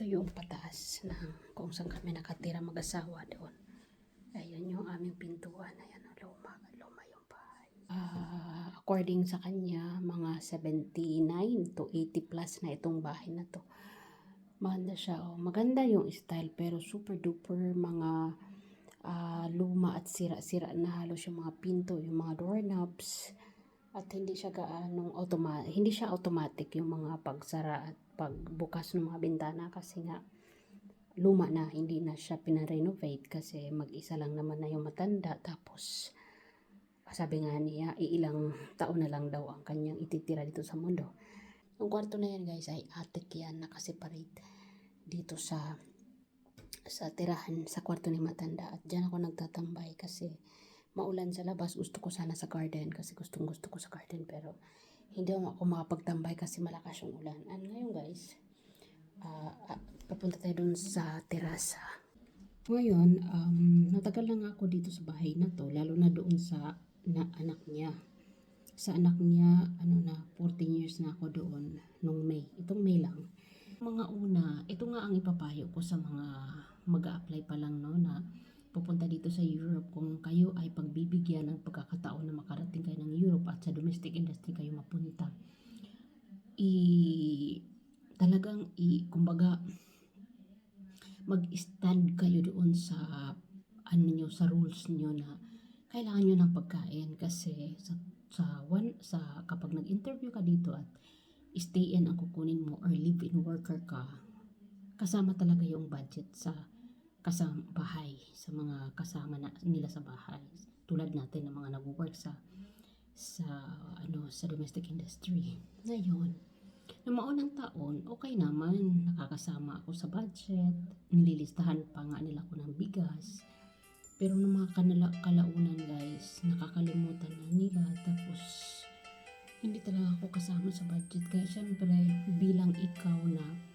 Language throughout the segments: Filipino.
Ito yung pataas na kung saan kami nakatira mag-asawa doon. Ayan yung aming pintuan. Ayan, luma, luma yung bahay. Ah, according sa kanya, mga 79 to 80 plus na itong bahay na to. Maganda siya. Oh. Maganda yung style pero super duper mga ah, luma at sira-sira na halos yung mga pinto, yung mga doorknobs. At hindi siya gaanong automatic, hindi siya automatic yung mga pagsara at pagbukas ng mga bintana kasi nga luma na, hindi na siya pinarenovate kasi mag-isa lang naman na yung matanda. Tapos sabi nga niya, iilang taon na lang daw ang kanyang ititira dito sa mundo. Yung kwarto na yan guys ay attic yan, nakaseparate dito sa sa tirahan sa kwarto ni matanda. At dyan ako nagtatambay kasi maulan sa labas. Gusto ko sana sa garden kasi gustong gusto ko sa garden pero hindi ako makapagtambay kasi malakas yung ulan. And ngayon guys ah, ah, papunta tayo dun sa terasa. Ngayon um, natagal lang ako dito sa bahay na to lalo na doon sa na anak niya. Sa anak niya ano na 14 years na ako doon nung May. Itong May lang. Mga una ito nga ang ipapayo ko sa mga mag apply pa lang no na pupunta dito sa Europe kung kayo ay pagbibigyan ng pagkakataon na makarating kayo ng Europe at sa domestic industry kayo mapunta. I talagang i kumbaga mag-stand kayo doon sa ano nyo sa rules nyo na kailangan nyo ng pagkain. Kasi sa sa one sa kapag nag-interview ka dito at stay in ang kukunin mo or live in worker ka kasama talaga yung budget sa kasama bahay sa mga kasama na, nila sa bahay. Tulad natin ng mga nagwo-work sa sa ano sa domestic industry. Ngayon noong maunang taon okay naman. Nakakasama ako sa budget. Nililistahan pa nga nila ko ng bigas. Pero nung mga kanala, kalaunan guys nakakalimutan na nila. Tapos hindi talaga ako kasama sa budget. Kaya syempre bilang ikaw na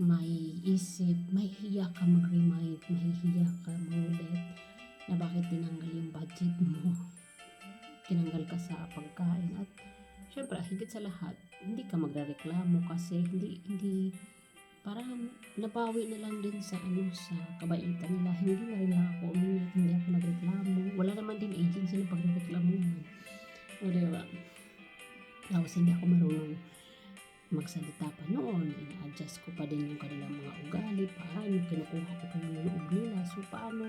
may isip, may hiya ka mag-remind, may hiya ka mangulit na bakit tinanggal yung budget mo. Tinanggal ka sa pagkain at syempre higit sa lahat, hindi ka magrereklamo kasi hindi, hindi, parang nabawi na lang din sa ano sa kabaitan nila. Hindi na rin ako uminit, hindi ako nagreklamo. Wala naman din agency na pagreklamo mo. O diba? Tapos hindi ako marunong magsalita pa noon, ina-adjust ko pa din yung kanilang mga ugali, paano, kinukuha ko pa yung loob nila, so paano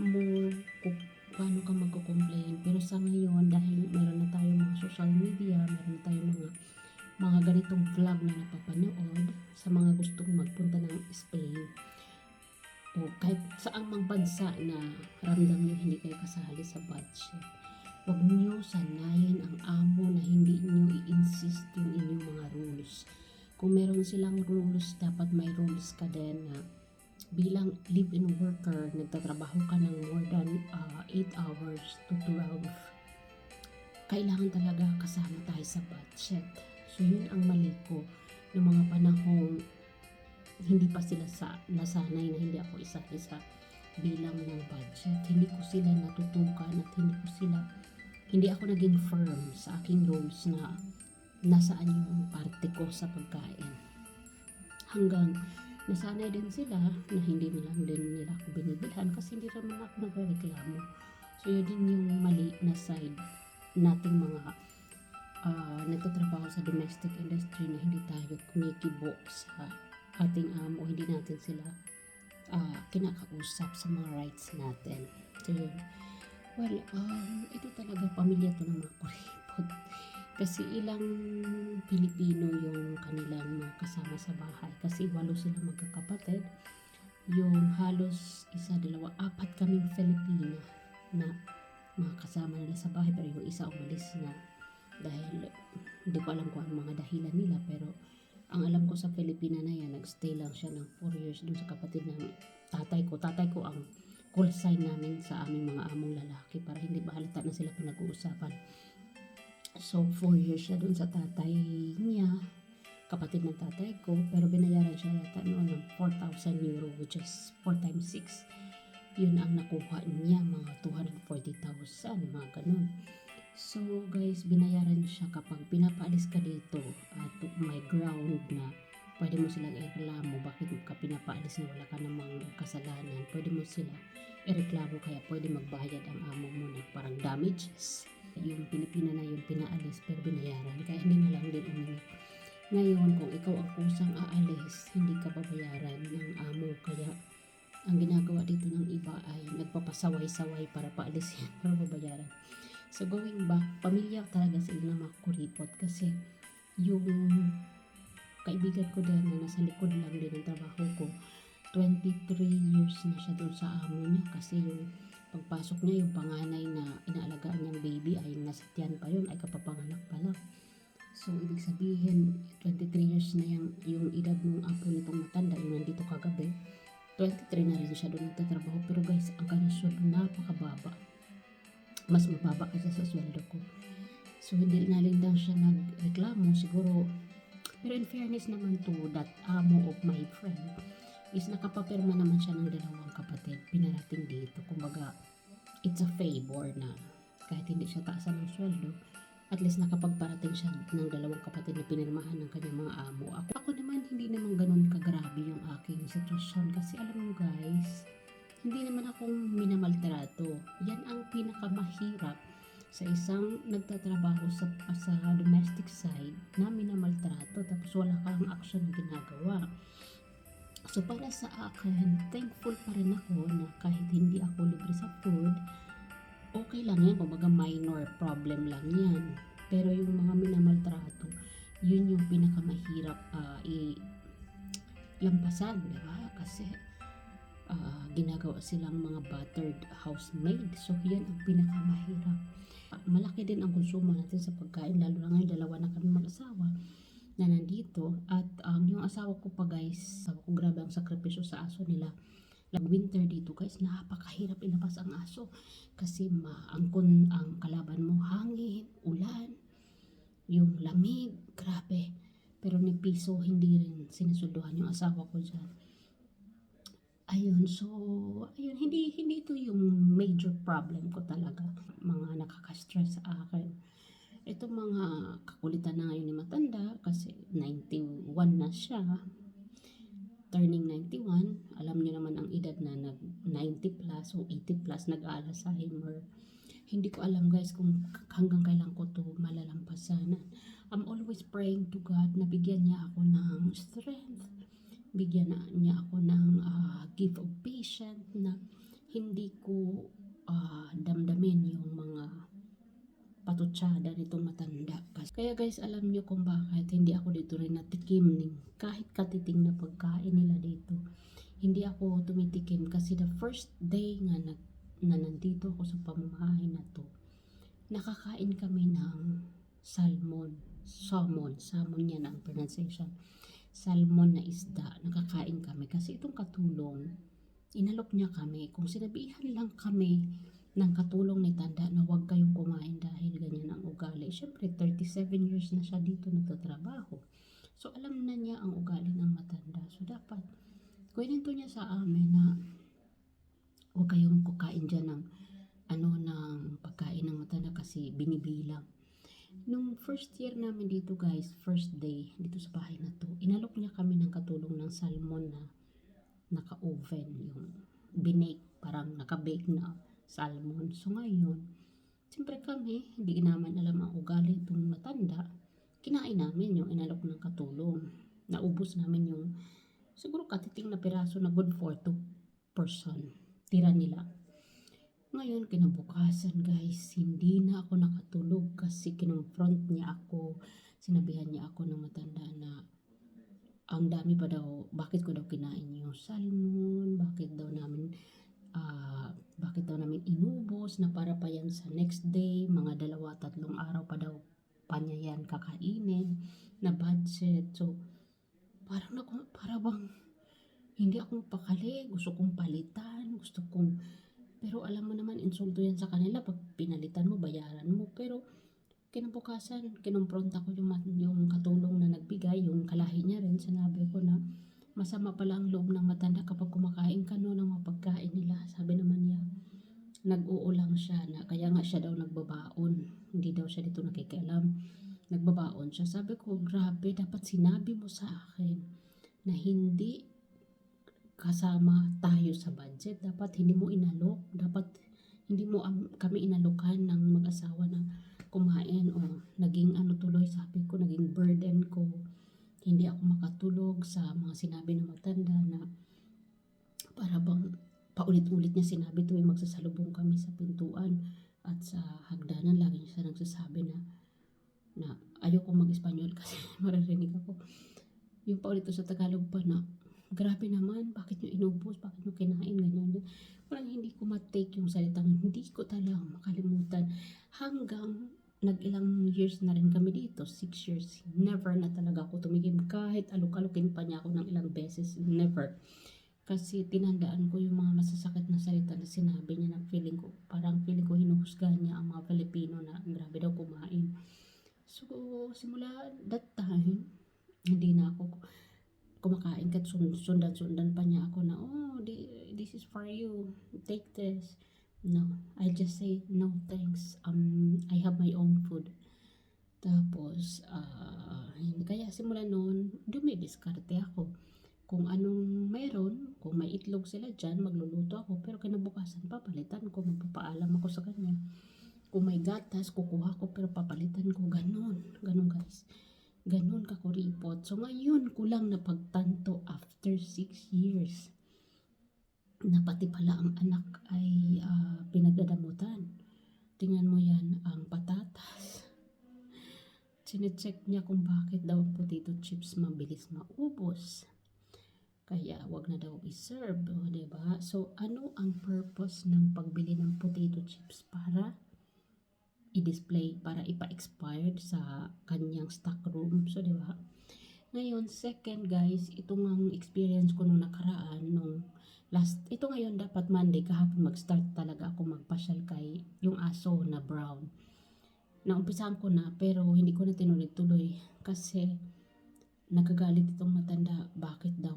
mo, paano ka magko-complain. Pero sa ngayon, dahil meron na tayo mga social media, meron na tayo mga mga ganitong vlog na napapanood sa mga gustong magpunta ng Spain o kahit saang mang bansa na ramdam nyo hindi kayo kasali sa budget Huwag niyo sanayin ang amo na hindi niyo i-insist yung inyong mga rules. Kung meron silang rules, dapat may rules ka din na bilang live-in worker, nagtatrabaho ka ng more than 8 hours to 12. Kailangan talaga kasama tayo sa budget. So yun ang mali ko ng mga panahong hindi pa sila sa nasanay na hindi ako isali sa bilang ng budget. Hindi ko sila natutukan at hindi ko sila hindi ako naging firm sa aking rules na nasaan yung parte ko sa pagkain. Hanggang nasanay din sila na hindi na din nila ako binibilhan kasi hindi naman ako nagreklamo. So yun din yung mali na side nating mga uh, nagtatrabaho sa domestic industry na hindi tayo kumikibo sa ating amo, hindi natin sila uh, kinakausap sa mga rights natin. So yun. Well, um, ito talaga pamilya to ng mga kuripot. Kasi ilang Pilipino yung kanilang kasama sa bahay. Kasi walo sila magkakapatid. Yung halos isa, dalawa, apat kaming Filipino na mga kasama nila sa bahay. Pero yung isa umalis na dahil hindi ko alam kung ang mga dahilan nila. Pero ang alam ko sa Pilipina na yan, nagstay lang siya ng 4 years dun sa kapatid ng tatay ko. Tatay ko ang call sign namin sa aming mga among lalaki para hindi mahalata na sila pinag-uusapan. So, 4 years siya dun sa tatay niya, kapatid ng tatay ko, pero binayaran siya yata noon ng 4,000 euro, which is 4 times 6. Yun ang nakuha niya, mga 240,000, mga ganun. So, guys, binayaran siya kapag pinapaalis ka dito at may ground na pwede mo silang ireklamo bakit ka pinapaalis na wala ka namang kasalanan. Pwede mo sila ireklamo kaya pwede magbayad ang amo mo ng parang damages. Yung Pilipina na yung pinaalis pero binayaran kaya hindi na lang din umingi. Ngayon, kung ikaw ang kusang aalis, hindi ka babayaran ng amo. Kaya, ang ginagawa dito ng iba ay nagpapasaway-saway para paalisin, para babayaran. So, going back, pamilya talaga sila na mga kuripot kasi yung kaibigan ko din na nasa likod lang din ng trabaho ko, 23 years na siya doon sa amo niya kasi yung pagpasok niya, yung panganay na inaalagaan niyang baby ay nasa tiyan pa yun, ay kapapanganak pa lang. So, ibig sabihin, 23 years na yung, yung edad ng apo nitong matanda, yung nandito kagabi, 23 na rin siya doon nagtatrabaho. Pero guys, ang kanyang sweldo napakababa. Mas mababa kasi sa sweldo ko. So, hindi na rin lang siya nagreklamo. Siguro, pero in fairness naman to that amo of my friend, is nakapapirma naman siya ng dalawang kapatid. Pinarating dito. Kumbaga, it's a favor na kahit hindi siya taasan ng sweldo, at least nakapagparating siya ng dalawang kapatid na pinirmahan ng kanyang mga amo. Ako, ako naman, hindi naman ganun kagrabe yung aking sitwasyon kasi alam mo guys, hindi naman akong minamaltrato. Yan ang pinakamahirap sa isang nagtatrabaho sa, sa domestic side minamaltrato tapos wala kang action na ginagawa. So para sa akin, thankful pa rin ako na kahit hindi ako libre sa food, okay lang yan, kumbaga minor problem lang yan. Pero yung mga minamaltrato, yun yung pinakamahirap uh, i lampasan, di ba? Kasi uh, ginagawa silang mga battered housemaid. So, yan ang pinakamahirap. Malaki din ang konsumo natin sa pagkain, lalo na ngayon dalawa na kami mag-asawa na nandito. At um, yung asawa ko pa guys, asawa ko grabe ang sakripisyo sa aso nila. Lang winter dito guys napakahirap ilabas ang aso kasi maangkon ang kalaban mo hangin, ulan yung lamig, grabe. Pero ni piso hindi rin sinusunduhan yung asawa ko dyan. Ayun so ayun hindi hindi ito yung major problem ko talaga. Mga nakaka-stress sa akin ito mga kakulitan na ngayon ni matanda kasi 91 na siya turning 91, alam niyo naman ang edad na nag 90 plus o 80 plus nag-Alzheimer. Hindi ko alam guys kung hanggang kailan ko to malalampasan. I'm always praying to God na bigyan niya ako ng strength. Bigyan na niya ako ng uh, gift of patience na hindi ko uh, damdamin yung mga patutsada nitong matanda. Kaya guys, alam nyo kung bakit hindi ako dito rin natikim ng kahit katiting na pagkain nila dito. Hindi ako tumitikim kasi the first day nga na, na nandito ako sa pamamahay na to, nakakain kami ng salmon. Salmon. Salmon yan ang pronunciation. Salmon na isda. Nakakain kami kasi itong katulong, inalok niya kami. Kung sinabihan lang kami ng katulong ni Tanda na huwag kayong kumain dahil ganyan ang ugali. Siyempre, 37 years na siya dito nagtatrabaho. So, alam na niya ang ugali ng matanda. So, dapat, kwento niya sa amin na huwag kayong kukain dyan ng ano ng pagkain ng matanda kasi binibilang. Nung first year namin dito guys, first day dito sa bahay na to, inalok niya kami ng katulong ng salmon na naka-oven, yung binake, parang naka-bake na salmon. So ngayon, siyempre kami, hindi naman alam ang ugali itong matanda. Kinain namin yung inalok ng katulong. Naubos namin yung siguro katiting na piraso na good for two person. Tira nila. Ngayon, kinabukasan guys, hindi na ako nakatulog kasi kinonfront niya ako. Sinabihan niya ako ng matanda na ang dami pa daw, bakit ko daw kinain yung salmon, bakit daw namin uh, bakit daw namin inubos na para pa yan sa next day, mga dalawa, tatlong araw pa daw pa niya yan kakainin na budget. So, parang na, para bang hindi ako pakali, gusto kong palitan, gusto kong, pero alam mo naman, insulto yan sa kanila pag pinalitan mo, bayaran mo. Pero, kinabukasan, kinumpronta ko yung, yung katulong na nagbigay, yung kalahi niya rin, sinabi ko na, Masama pala ang loob ng matanda kapag kumakain ka no ng mga pagkain nila. Sabi naman niya, nag-uulang siya na kaya nga siya daw nagbabaon. Hindi daw siya dito nakikialam. Nagbabaon siya. Sabi ko, grabe, dapat sinabi mo sa akin. na hindi kasama tayo sa budget. Dapat hindi mo inalok. Dapat hindi mo am- kami inalokan ng mag-asawa na kumain o naging ano tuloy sabi ko, naging burden ko. Hindi ako makatulog sa mga sinabi ng matanda na para bang paulit-ulit niya sinabi tuwing magsasalubong kami sa pintuan at sa hagdanan lagi niya siya nagsasabi na na ayoko mag-Espanyol kasi maririnig ako yung paulit sa Tagalog pa na grabe naman, bakit nyo inubos, bakit nyo kinain, ganyan, ganyan. Parang hindi ko matake yung salitang, hindi ko talaga makalimutan. Hanggang nag-ilang years na rin kami dito, six years, never na talaga ako tumigim. Kahit aluk-alukin pa niya ako ng ilang beses, never. Kasi tinandaan ko yung mga masasakit na salita na sinabi niya na feeling ko, parang feeling ko hinuhusga niya ang mga Pilipino na grabe daw kumain. So, simula that time, hindi na ako kumakain sun- sundan-sundan pa niya ako na, oh, this is for you, take this. No, I just say, no thanks, um, I have my own food. Tapos, hindi kaya simula noon, dumidiskarte ako. Kung anong mayroon, kung may itlog sila dyan, magluluto ako. Pero kinabukasan, papalitan ko, magpapaalam ako sa kanya. Kung may gatas, kukuha ko, pero papalitan ko. Ganon, ganon guys. Ganon kakuripot. So ngayon ko lang napagtanto after 6 years na pati pala ang anak ay ah, pinagdadamutan. Tingnan mo yan, ang patatas. Sinecheck niya kung bakit daw ang potato chips mabilis maubos. Kaya wag na daw i-serve, o, 'di ba? So ano ang purpose ng pagbili ng potato chips para i-display para ipa-expired sa kanyang stock room. So, di ba? Ngayon, second guys, ito ang experience ko nung nakaraan, nung last, ito ngayon dapat Monday, kahapon mag-start talaga ako magpasyal kay yung aso na brown. Naumpisahan ko na, pero hindi ko na tinuloy-tuloy kasi nagagalit itong matanda, bakit daw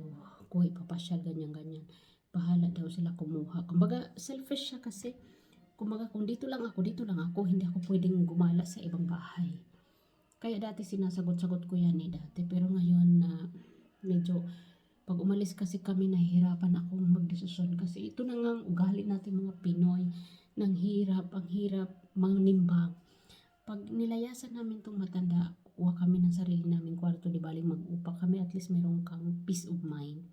ko ipapasyal ganyan-ganyan. Bahala daw sila kumuha. Kumbaga, selfish siya kasi Kumbaga, kung dito lang ako, dito lang ako, hindi ako pwedeng gumala sa ibang bahay. Kaya dati sinasagot-sagot ko yan eh dati. Pero ngayon na medyo pag umalis kasi kami nahihirapan akong magdesisyon kasi ito na nga ugali natin mga Pinoy ng hirap, ang hirap manimbang. Pag nilayasan namin tong matanda, kuha kami ng sarili namin kwarto, di baling mag-upa kami, at least meron kang peace of mind.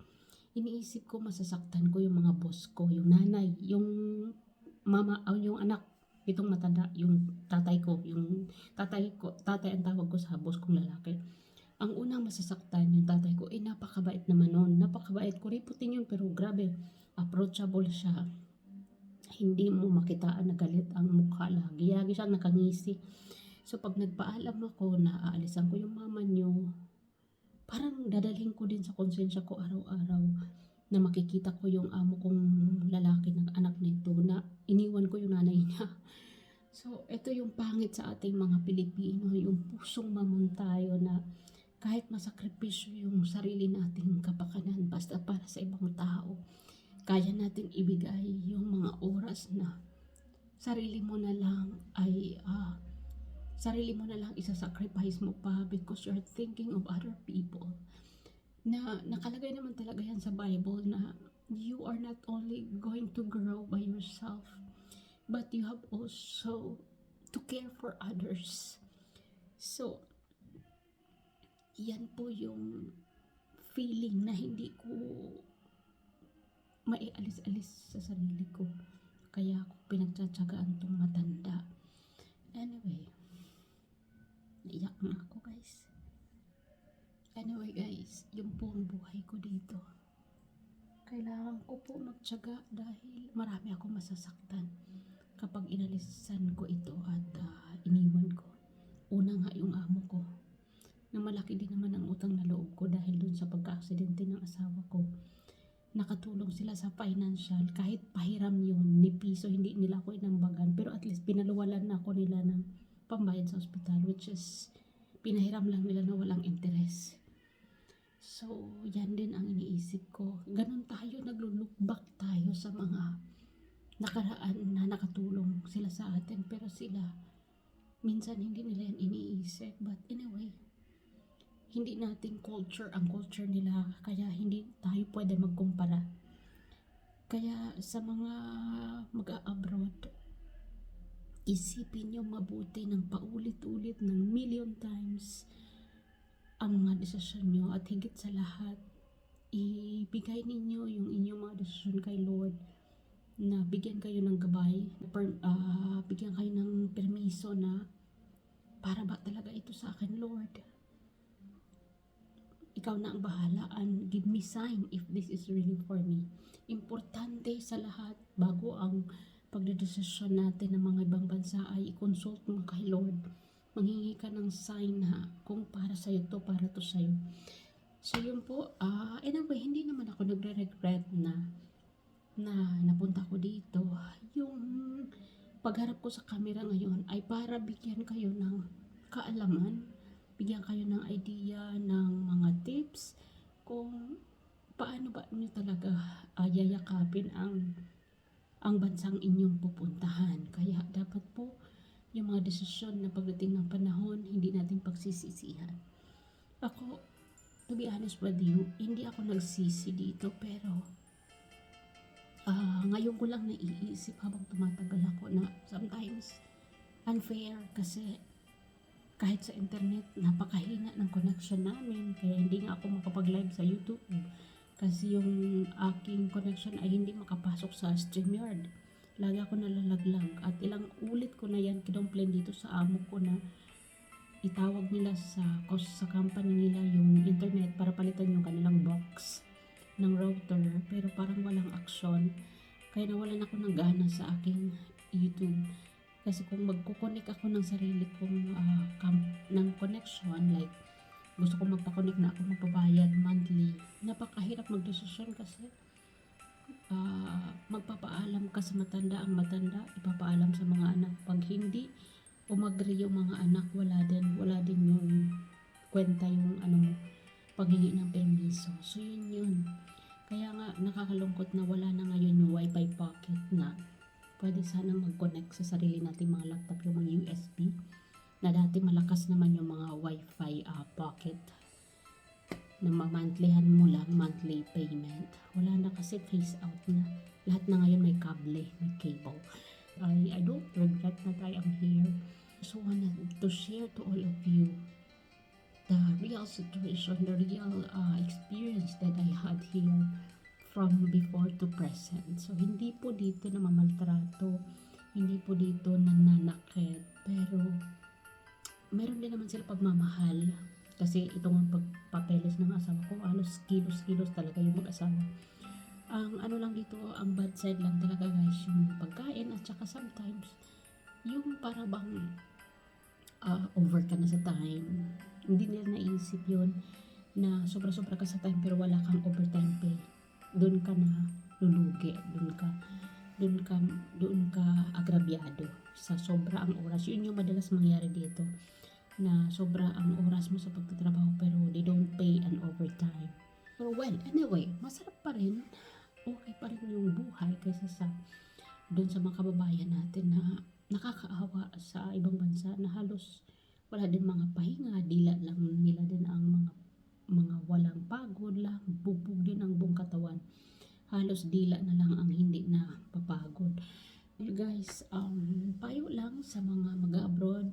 Iniisip ko masasaktan ko yung mga boss ko, yung nanay, yung mama o yung anak itong matanda yung tatay ko yung tatay ko tatay ang tawag ko sa boss kong lalaki. Ang unang masasaktan yung tatay ko eh napakabait naman noon napakabait ko riputin yun pero grabe approachable siya. Hindi mo makitaan na galit ang mukha lagi. Lagi siyang nakangisi. So pag nagpaalam ako na aalisan ko yung mama niyo. Parang dadalhin ko din sa konsensya ko araw-araw na makikita ko yung amo kong lalaki ng anak nito na iniwan ko yung nanay niya. So, ito yung pangit sa ating mga Pilipino, yung pusong mamon na kahit masakripisyo yung sarili nating kapakanan basta para sa ibang tao, kaya natin ibigay yung mga oras na sarili mo na lang ay ah, sarili mo na lang isa-sacrifice mo pa because you're thinking of other people na nakalagay naman talaga yan sa Bible na you are not only going to grow by yourself but you have also to care for others. So, yan po yung feeling na hindi ko maialis-alis sa sarili ko. Kaya ako pinagtsatsagaan tong matanda. Anyway, naiyak na ako guys. Anyway guys, yun po ang buhay ko dito. Kailangan ko po magtyaga dahil marami akong masasaktan kapag inalisan ko ito at ah, iniwan ko. Una nga yung amo ko na malaki din naman ang utang na loob ko dahil dun sa pagka-aksidente ng asawa ko. Nakatulong sila sa financial kahit pahiram yun ni piso hindi nila ako inambagan pero at least pinaluwalan na ako nila ng pambayad sa ospital which is pinahiram lang nila na walang interes. So, yan din ang iniisip ko. Ganon tayo, nagluluk back tayo sa mga nakaraan na nakatulong sila sa atin. Pero sila, minsan hindi nila yan iniisip. But anyway, hindi natin culture ang culture nila kaya hindi tayo pwede magkumpara. Kaya sa mga mag-abroad, isipin nyo mabuti ng paulit-ulit ng million times ang mga desisyon nyo at higit sa lahat, ibigay ninyo yung inyong mga desisyon kay Lord na bigyan kayo ng gabay, per, ah, bigyan kayo ng permiso na para ba talaga ito sa akin, Lord? Ikaw na ang bahala and give me sign if this is really for me. Importante sa lahat bago ang pagdedesisyon natin ng mga ibang bansa ay i-consult mo kay Lord. Manghingi ka ng sign na kung para sa'yo to, para to sa'yo. So yun po, ah anyway, hindi naman ako nagre-regret na na napunta ko dito. Yung pagharap ko sa camera ngayon ay para bigyan kayo ng kaalaman, bigyan kayo ng idea, ng mga tips kung paano ba niyo talaga uh, ang ang bansang inyong pupuntahan. Kaya dapat po yung mga desisyon na pagdating ng panahon, hindi natin pagsisisihan. Ako, to be honest with you, hindi ako nagsisi dito pero ah ngayon ko lang naiisip habang tumatagal ako na sometimes unfair kasi kahit sa internet napakahina ng connection namin kaya hindi nga ako makapag-live sa YouTube kasi yung aking connection ay hindi makapasok sa StreamYard. Lagi ako nalalaglag at ilang ulit ko na yan kinomplain dito sa amo ko na itawag nila sa sa company nila yung internet para palitan yung kanilang box ng router. Pero parang walang aksyon. Kaya nawalan ako ng gana sa aking YouTube. Kasi kung magkukonek ako ng sarili kong cam- ng connection like gusto ko magpa-connect na ako magbabayad monthly napakahirap magdesisyon kasi ah, magpapaalam ka sa matanda ang matanda ipapaalam sa mga anak. Pag hindi umagri yung mga anak. Wala din wala din yung kwenta yung ano mo paghingi ng permiso. So yun yun. Kaya nga nakakalungkot na wala na ngayon yung wifi pocket na pwede sana mag-connect sa sarili natin mga laptop yung mga USB na dati malakas naman yung mga wifi ah, pocket na monthlyhan mo lang monthly payment wala na kasi phase out na lahat na ngayon may kable may cable I, I don't regret that I am here just wanted to share to all of you the real situation, the real uh, experience that I had here from before to present. So, hindi po dito na mamaltrato, hindi po dito nananakit, pero meron din naman sila pagmamahal. Kasi itong pagpapeles ng asawa ko, halos kilos-kilos talaga yung mag-asawa. Ang ano lang dito, ang bad side lang talaga guys, yung pagkain at saka sometimes, yung para bang uh, over ka na sa time. Hindi nila naisip yon na sobra-sobra ka sa time pero wala kang overtime pay. Doon ka na lulugi, doon ka doon ka doon ka agrabyado sa sobra ang oras. Yun yung madalas mangyari dito na sobra ang oras mo sa pagtatrabaho pero they don't pay an overtime. Pero well, anyway, masarap pa rin. Okay pa rin yung buhay kaysa sa doon sa mga kababayan natin na nakakaawa sa ibang bansa na halos wala din mga pahinga, dila lang nila din ang mga mga walang pagod lang, bubog din ang buong katawan. Halos dila na lang ang hindi na papagod. Well guys, um, payo lang sa mga mag-abroad,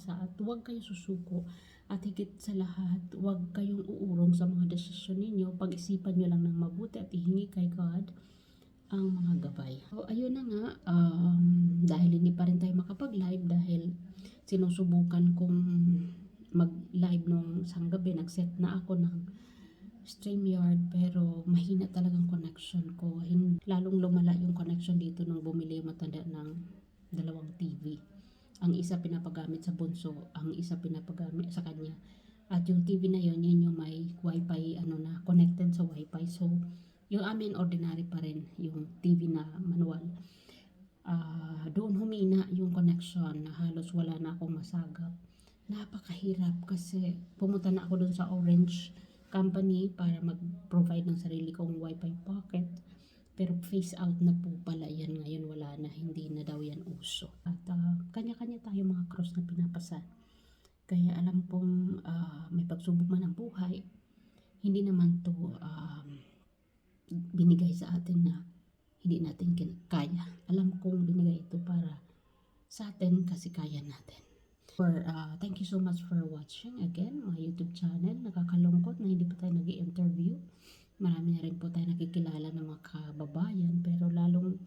pag-asa at huwag kayo susuko. At higit sa lahat, huwag kayong uurong sa mga desisyon ninyo. Pag-isipan nyo lang ng mabuti at ihingi kay God ang mga gabay. So, ayun na nga, um, dahil hindi pa rin tayo makapag-live dahil sinusubukan kong mag-live nung isang gabi, nag-set na ako ng StreamYard pero mahina talagang connection ko. Hin lalong lumala yung connection dito nung bumili matanda ng dalawang TV. Ang isa pinapagamit sa bunso, ang isa pinapagamit sa kanya. At yung TV na yun, yun yung may wifi, ano na, connected sa wifi. So, yung amin ordinary pa rin, yung TV na manual. Uh, doon humina yung connection na halos wala na akong masagap. Napakahirap kasi pumunta na ako doon sa Orange company para mag-provide ng sarili kong wifi pocket. Pero face out na po pala yan ngayon, wala na, hindi na daw yan uso. At uh, kanya-kanya tayo mga cross na pinapasan. Kaya alam pong ah, may pagsubok man ang buhay, hindi naman to um, binigay sa atin na hindi natin kaya. Alam kong binigay ito para sa atin kasi kaya natin. For, ah, thank you so much for watching again my YouTube channel. Nakakalungkot na hindi pa tayo nag interview Marami na rin po tayo nakikilala ng mga kababayan pero lalong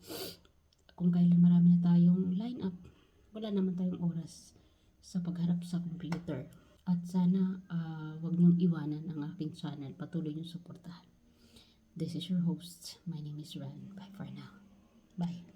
kung kailan marami na tayong line up, wala naman tayong oras sa pagharap sa computer. At sana ah, wag niyong iwanan ang aking channel. Patuloy niyong suportahan. This is your host. My name is Ran. Bye for now. Bye.